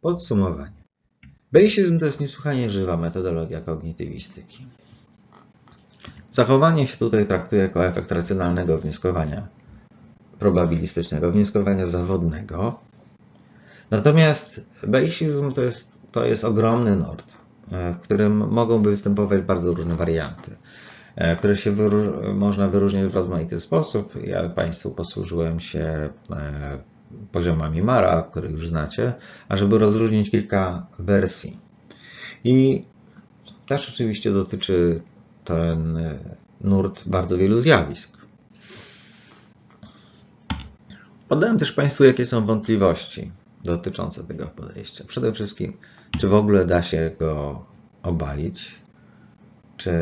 Podsumowanie. Basiczny to jest niesłychanie żywa metodologia kognitywistyki. Zachowanie się tutaj traktuje jako efekt racjonalnego wnioskowania, probabilistycznego wnioskowania zawodnego. Natomiast Bayesizm to jest, to jest ogromny nurt, e, w którym mogą występować bardzo różne warianty, e, które się wyróż- można wyróżnić w rozmaity sposób. Ja Państwu posłużyłem się e, poziomami Mara, których już znacie, ażeby rozróżnić kilka wersji. I też oczywiście dotyczy ten nurt bardzo wielu zjawisk. Podałem też Państwu, jakie są wątpliwości dotyczące tego podejścia. Przede wszystkim, czy w ogóle da się go obalić, czy,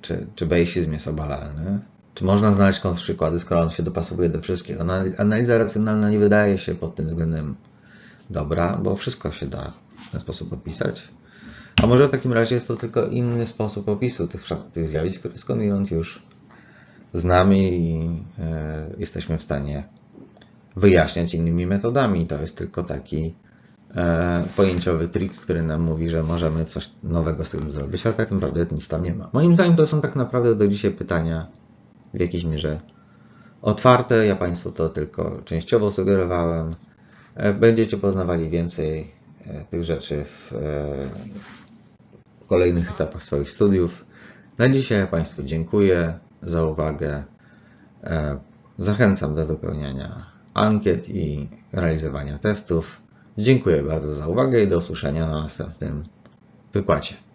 czy, czy bejsizm jest obalalny, czy można znaleźć kontrprzykłady, skoro on się dopasowuje do wszystkiego. Analiza racjonalna nie wydaje się pod tym względem dobra, bo wszystko się da w ten sposób opisać. A może w takim razie jest to tylko inny sposób opisu tych, tych zjawisk, które skądinąd już znamy i e, jesteśmy w stanie wyjaśniać innymi metodami. To jest tylko taki e, pojęciowy trik, który nam mówi, że możemy coś nowego z tym zrobić, ale tak naprawdę nic tam nie ma. Moim zdaniem to są tak naprawdę do dzisiaj pytania w jakiejś mierze otwarte. Ja Państwu to tylko częściowo sugerowałem. E, Będziecie poznawali więcej e, tych rzeczy w e, kolejnych etapach swoich studiów. Na dzisiaj Państwu dziękuję za uwagę. Zachęcam do wypełniania ankiet i realizowania testów. Dziękuję bardzo za uwagę i do usłyszenia na następnym wykładzie.